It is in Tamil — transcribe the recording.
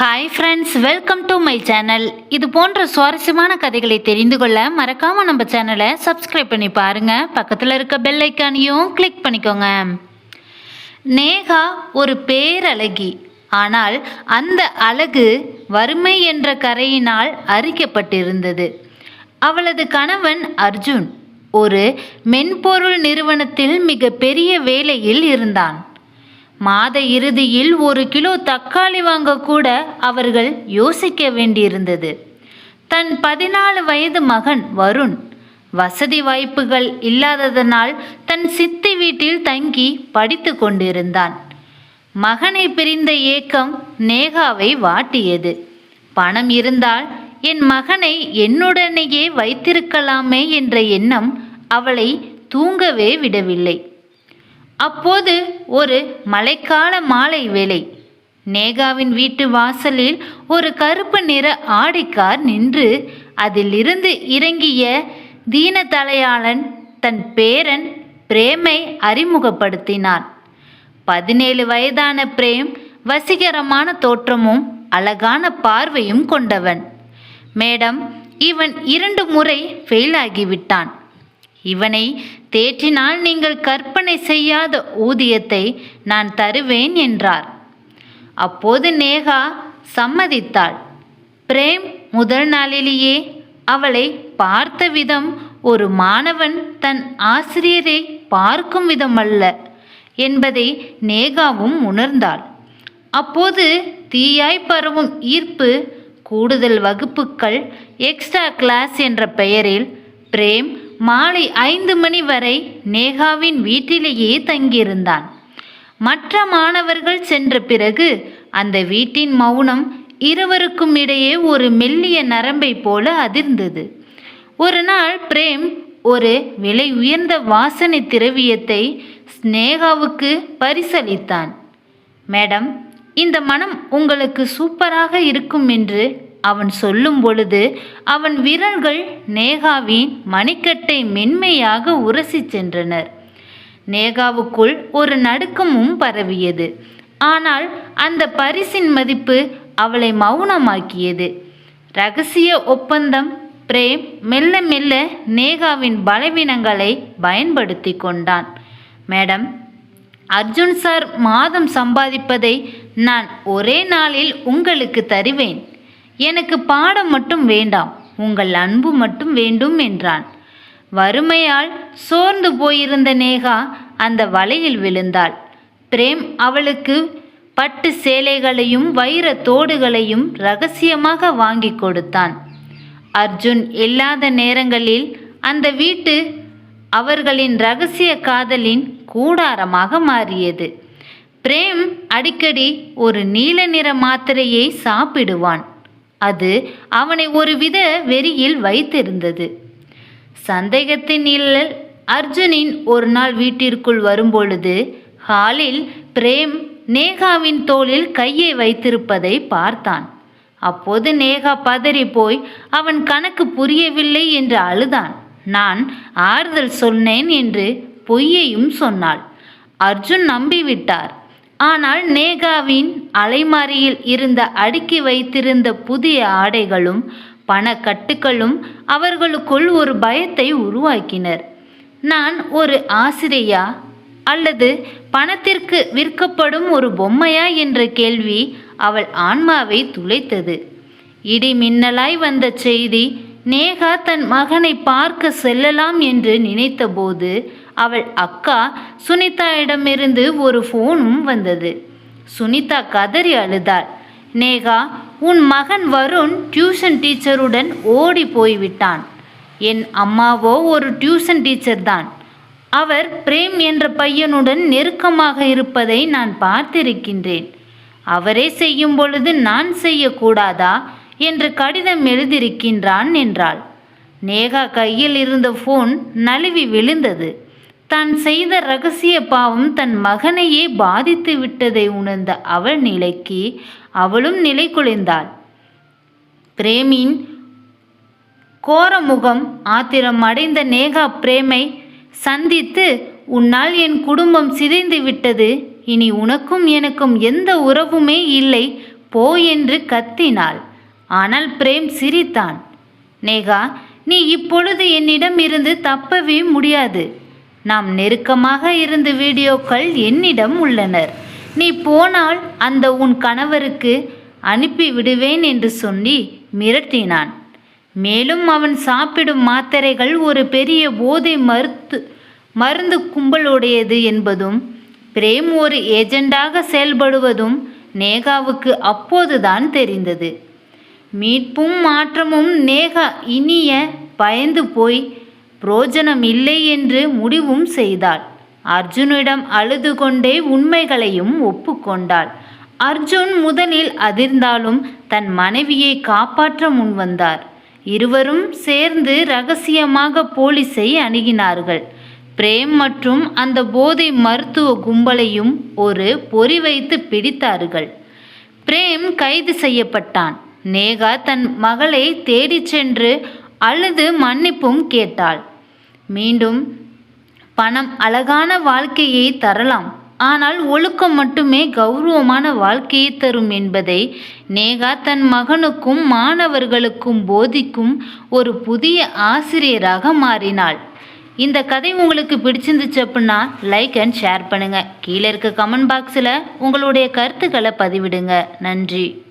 Hi friends welcome to my channel இது போன்ற சுவாரஸ்யமான கதைகளை தெரிந்து கொள்ள மறக்காம நம்ம சேனலை சப்ஸ்கிரைப் பண்ணி பாருங்க. பக்கத்தில் இருக்க பெல் ஐக்கானையும் கிளிக் பண்ணிக்கோங்க. நேகா ஒரு பேரழகி. ஆனால் அந்த அழகு வறுமை என்ற கரையினால் அரிக்கப்பட்டிருந்தது. அவளது கணவன் அர்ஜுன் ஒரு மென்பொருள் நிறுவனத்தில் மிக பெரிய வேலையில் இருந்தான். மாத இறுதியில் ஒரு கிலோ தக்காளி வாங்க கூட அவர்கள் யோசிக்க வேண்டியிருந்தது. தன் பதினாலு வயது மகன் வருண் வசதி வாய்ப்புகள் இல்லாததனால் தன் சித்தி வீட்டில் தங்கி படித்து கொண்டிருந்தான். மகனை பிரிந்த ஏக்கம் நேகாவை வாட்டியது. பணம் இருந்தால் என் மகனை என்னுடனேயே வைத்திருக்கலாமே என்ற எண்ணம் அவளை தூங்கவே விடவில்லை. அப்போது ஒரு மழைக்கால மாலை வேளை. நேகாவின் வீட்டு வாசலில் ஒரு கருப்பு நிற ஆடிக்கார் நின்று அதிலிருந்து இறங்கிய தீனதலையாளன் தன் பேரன் பிரேமை அறிமுகப்படுத்தினான். பதினேழு வயதான பிரேம் வசீகரமான தோற்றமும் அழகான பார்வையும் கொண்டவன். மேடம் இவன் இரண்டு முறை ஃபெயில் ஆகிவிட்டான். இவனை தேற்றினால் நீங்கள் கற்பனை செய்யாத ஊதியத்தை நான் தருவேன் என்றார். அப்போது நேகா சம்மதித்தாள். பிரேம் முதல் நாளிலேயே அவளை பார்த்த விதம் ஒரு மாணவன் தன் ஆசிரியரை பார்க்கும் விதம் அல்ல என்பதை நேகாவும் உணர்ந்தாள். அப்போது தீயாய் பரவும் ஈர்ப்பு கூடுதல் வகுப்புகள் எக்ஸ்ட்ரா கிளாஸ் என்ற பெயரில் பிரேம் மாலை ஐந்து மணி வரை நேகாவின் வீட்டிலேயே தங்கியிருந்தான். மற்ற மாணவர்கள் சென்ற பிறகு அந்த வீட்டின் மௌனம் இருவருக்கும் இடையே ஒரு மெல்லிய நரம்பை போல அதிர்ந்தது. ஒரு நாள் பிரேம் ஒரு விலை உயர்ந்த வாசனை திரவியத்தை ஸ்னேகாவுக்கு பரிசளித்தான். மேடம் இந்த மனம் உங்களுக்கு சூப்பராக இருக்கும் என்று அவன் சொல்லும் பொழுது அவன் விரல்கள் நேகாவின் மணிக்கட்டை மென்மையாக உரசி சென்றனர். நேகாவுக்குள் ஒரு நடுக்கமும் பரவியது. ஆனால் அந்த பரிசின் மதிப்பு அவளை மௌனமாக்கியது. ரகசிய ஒப்பந்தம் பிரேம் மெல்ல மெல்ல நேகாவின் பலவீனங்களை பயன்படுத்தி கொண்டான். மேடம் அர்ஜுன் சார் மாதம் சம்பாதிப்பதை நான் ஒரே நாளில் உங்களுக்கு தருவேன். எனக்கு பாடம் மட்டும் வேண்டாம் உங்கள் அன்பு மட்டும் வேண்டும் என்றான். வறுமையால் சோர்ந்து போயிருந்த நேகா அந்த வலையில் விழுந்தாள். பிரேம் அவளுக்கு பட்டு சேலைகளையும் வைர தோடுகளையும் ரகசியமாக வாங்கி கொடுத்தான். அர்ஜுன் இல்லாத நேரங்களில் அந்த வீட்டு அவர்களின் ரகசிய காதலின் கூடாரமாக மாறியது. பிரேம் அடிக்கடி ஒரு நீல நிற மாத்திரையை சாப்பிடுவான். அது அவனை ஒருவித வெறியில் வைத்திருந்தது. சந்தேகத்தின் நிழல் அர்ஜுனின் ஒரு நாள் வீட்டிற்குள் வரும்பொழுது ஹாலில் பிரேம் நேகாவின் தோளில் கையை வைத்திருப்பதை பார்த்தான். அப்போது நேகா பதறி போய் அவன் கணக்கு புரியவில்லை என்று அழுதான். நான் ஆறுதல் சொன்னேன் என்று பொய்யையும் சொன்னாள். அர்ஜுன் நம்பிவிட்டார். ஆனால் நேகாவின் அலைமாரியில் இருந்த அடுக்கி வைத்திருந்த புதிய ஆடைகளும் பணக்கட்டுகளும் அவர்களுக்குள் ஒரு பயத்தை உருவாக்கினர். நான் ஒரு ஆசிரியா அல்லது பணத்திற்கு விற்கப்படும் ஒரு பொம்மையா என்ற கேள்வி அவள் ஆன்மாவை துளைத்தது. இடி மின்னலாய் வந்த செய்தி நேகா தன் மகனை பார்க்க செல்லலாம் என்று நினைத்தபோது அவள் அக்கா சுனிதாவிடமிருந்து ஒரு ஃபோனும் வந்தது. சுனிதா கதறி அழுதாள். நேகா உன் மகன் வருண் டியூஷன் டீச்சருடன் ஓடி போய்விட்டான். என் அம்மாவோ ஒரு டியூஷன் டீச்சர் தான் அவர் பிரேம் என்ற பையனுடன் நெருக்கமாக இருப்பதை நான் பார்த்திருக்கின்றேன். அவரே செய்யும் பொழுது நான் செய்யக்கூடாதா? என்று கடிதம் எழுதியிருக்கின்றான் என்றாள். நேகா கையில் இருந்த ஃபோன் நழுவி விழுந்தது. தான் செய்த ரகசிய பாவம் தன் மகனையே பாதித்து விட்டதை உணர்ந்த அவள் நிலைக்கு அவளும் நிலை குலைந்தாள். பிரேமின் கோரமுகம் ஆத்திரம் அடைந்த நேகா பிரேமை சந்தித்து உன்னால் என் குடும்பம் சிதைந்து விட்டது. இனி உனக்கும் எனக்கும் எந்த உறவுமே இல்லை. போ என்று கத்தினாள். ஆனால் பிரேம் சிரித்தான். நேகா நீ இப்பொழுது என்னிடம் இருந்து தப்பவே முடியாது. நாம் நெருக்கமாக இருந்த வீடியோக்கள் என்னிடம் உள்ளனர். நீ போனால் அந்த உன் கணவருக்கு அனுப்பி விடுவேன் என்று சொல்லி மிரட்டினான். மேலும் அவன் சாப்பிடும் மாத்திரைகள் ஒரு பெரிய போதை மருத்து மருந்து கும்பலுடையது என்பதும் பிரேம் ஒரு ஏஜெண்டாக செயல்படுவதும் நேகாவுக்கு அப்போதுதான் தெரிந்தது. மீட்பும் மாற்றமும் நேகா இனிய பயந்து போய் புரோஜனம் இல்லை என்று முடிவும் செய்தாள். அர்ஜுனிடம் அழுது கொண்டே உண்மைகளையும் ஒப்புக்கொண்டாள். அர்ஜுன் முதலில் அதிர்ந்தாலும் தன் மனைவியை காப்பாற்ற முன்வந்தார் இருவரும் சேர்ந்து ரகசியமாக போலீஸை அணுகினார்கள். பிரேம் மற்றும் அந்த போதை மருத்துவ கும்பலையும் ஒரு பொறி வைத்து பிடித்தார்கள். பிரேம் கைது செய்யப்பட்டான். நேகா தன் மகளை தேடிச் சென்று அழுது மன்னிப்பும் கேட்டாள். மீண்டும் பணம் அழகான வாழ்க்கையை தரலாம். ஆனால் ஒழுக்கம் மட்டுமே கௌரவமான வாழ்க்கையை தரும் என்பதை நேகா தன் மகனுக்கும் மாணவர்களுக்கும் போதிக்கும் ஒரு புதிய ஆசிரியராக மாறினாள். இந்த கதை உங்களுக்கு பிடிச்சிருந்துச்சு அப்படின்னா லைக் அண்ட் ஷேர் பண்ணுங்கள் கீழே இருக்க கமெண்ட் பாக்ஸில் உங்களுடைய கருத்துக்களை பதிவிடுங்க. நன்றி.